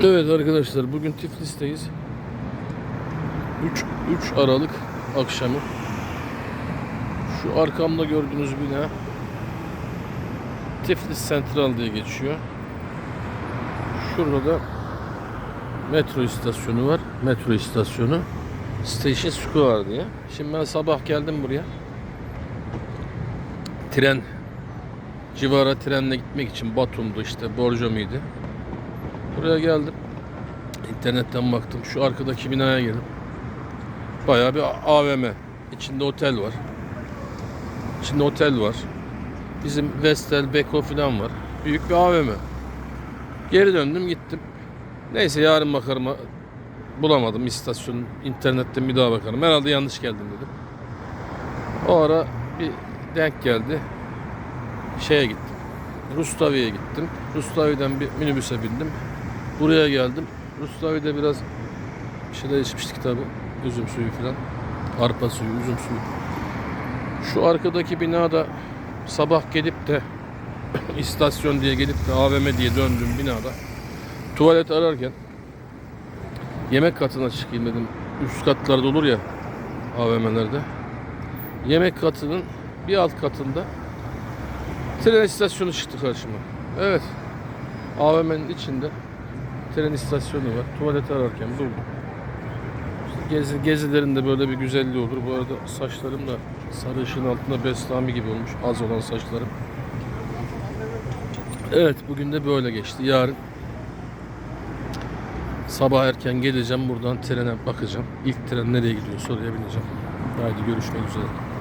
Evet arkadaşlar bugün Tiflis'teyiz. 3 3 Aralık akşamı. Şu arkamda gördüğünüz bina Tiflis Central diye geçiyor. Şurada da metro istasyonu var. Metro istasyonu. Station Square diye. Şimdi ben sabah geldim buraya. Tren civara trenle gitmek için Batum'du işte Borjomi'ydi. Buraya geldim. İnternetten baktım. Şu arkadaki binaya girdim. Bayağı bir AVM. İçinde otel var. İçinde otel var. Bizim Vestel, Beko falan var. Büyük bir AVM. Geri döndüm gittim. Neyse yarın bakarım. Bulamadım istasyonun. internetten bir daha bakarım. Herhalde yanlış geldim dedim. O ara bir denk geldi. Şeye gittim. Rustavi'ye gittim. Rustavi'den bir minibüse bindim. Buraya geldim. Rustavi'de biraz bir şeyler içmiştik tabi. Üzüm suyu falan. Arpa suyu, üzüm suyu. Şu arkadaki binada sabah gelip de istasyon diye gelip de AVM diye döndüm binada. Tuvalet ararken yemek katına çıkayım dedim. Üst katlarda olur ya AVM'lerde. Yemek katının bir alt katında tren istasyonu çıktı karşıma. Evet. AVM'nin içinde tren istasyonu var. Tuvalet ararken buldum. İşte gezi, gezilerinde böyle bir güzelliği olur. Bu arada saçlarım da sarı ışığın altında Bestami gibi olmuş. Az olan saçlarım. Evet bugün de böyle geçti. Yarın sabah erken geleceğim. Buradan trene bakacağım. İlk tren nereye gidiyor oraya bineceğim. Haydi görüşmek üzere.